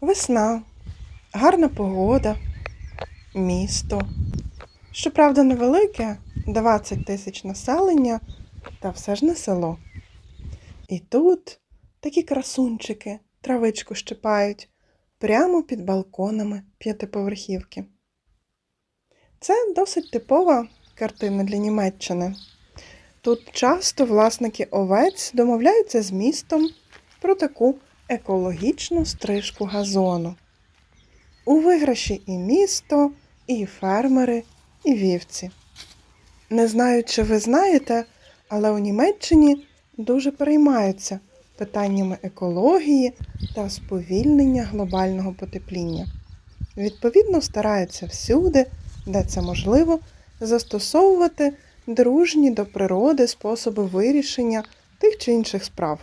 Весна, гарна погода, місто. Щоправда, невелике, 20 тисяч населення, та все ж не село. І тут такі красунчики травичку щипають прямо під балконами п'ятиповерхівки. Це досить типова картина для Німеччини. Тут часто власники овець домовляються з містом про таку екологічну стрижку газону. У виграші і місто, і фермери, і вівці. Не знаю, чи ви знаєте, але у Німеччині дуже переймаються питаннями екології та сповільнення глобального потепління. Відповідно, стараються всюди, де це можливо, застосовувати дружні до природи способи вирішення тих чи інших справ.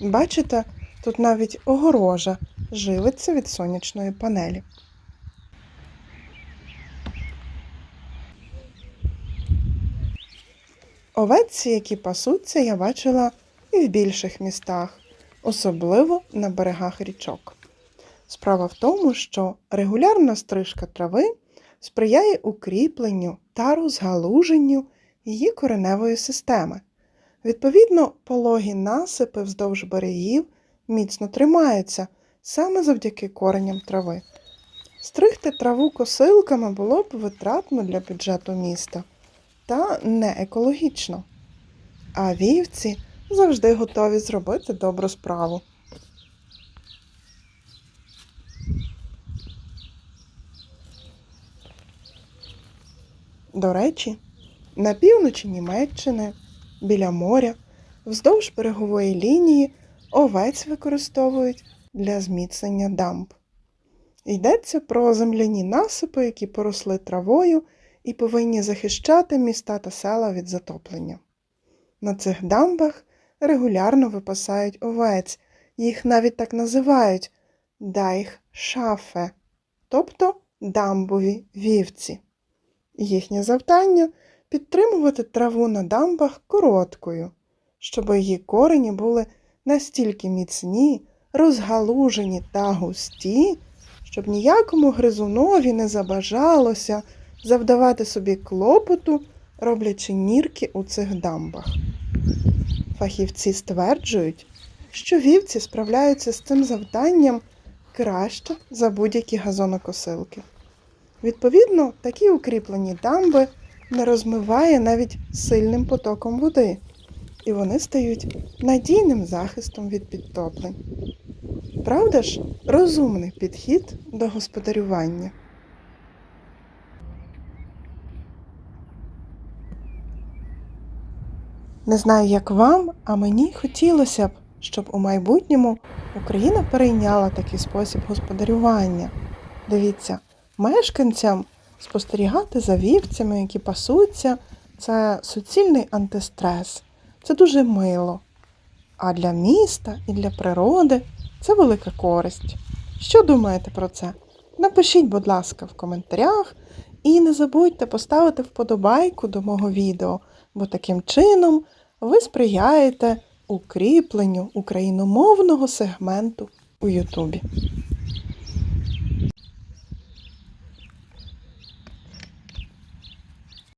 Бачите, тут навіть огорожа живиться від сонячної панелі. Овець, які пасуться, я бачила і в більших містах, особливо на берегах річок. Справа в тому, що регулярна стрижка трави сприяє укріпленню та розгалуженню її кореневої системи. Відповідно, пологі насипи вздовж берегів міцно тримаються саме завдяки кореням трави. Стригти траву косилками було б витратно для бюджету міста та не екологічно. А вівці завжди готові зробити добру справу. До речі, на півночі Німеччини, біля моря, вздовж берегової лінії овець використовують для зміцнення дамб. Йдеться про земляні насипи, які поросли травою і повинні захищати міста та села від затоплення. На цих дамбах регулярно випасають овець, їх навіть так називають дайхшафе, тобто дамбові вівці. Їхнє завдання підтримувати траву на дамбах короткою, щоб її корені були настільки міцні, розгалужені та густі, щоб ніякому гризунові не забажалося завдавати собі клопоту, роблячи нірки у цих дамбах. Фахівці стверджують, що вівці справляються з цим завданням краще за будь-які газонокосилки. Відповідно, такі укріплені дамби не розмиває навіть сильним потоком води, і вони стають надійним захистом від підтоплень. Правда ж, розумний підхід до господарювання. Не знаю, як вам, а мені хотілося б, щоб у майбутньому Україна перейняла такий спосіб господарювання. Дивіться, мешканцям спостерігати за вівцями, які пасуться, це суцільний антистрес. Це дуже мило. А для міста і для природи це велика користь. Що думаєте про це? Напишіть, будь ласка, в коментарях і не забудьте поставити вподобайку до мого відео, бо таким чином ви сприяєте укріпленню україномовного сегменту у Ютубі.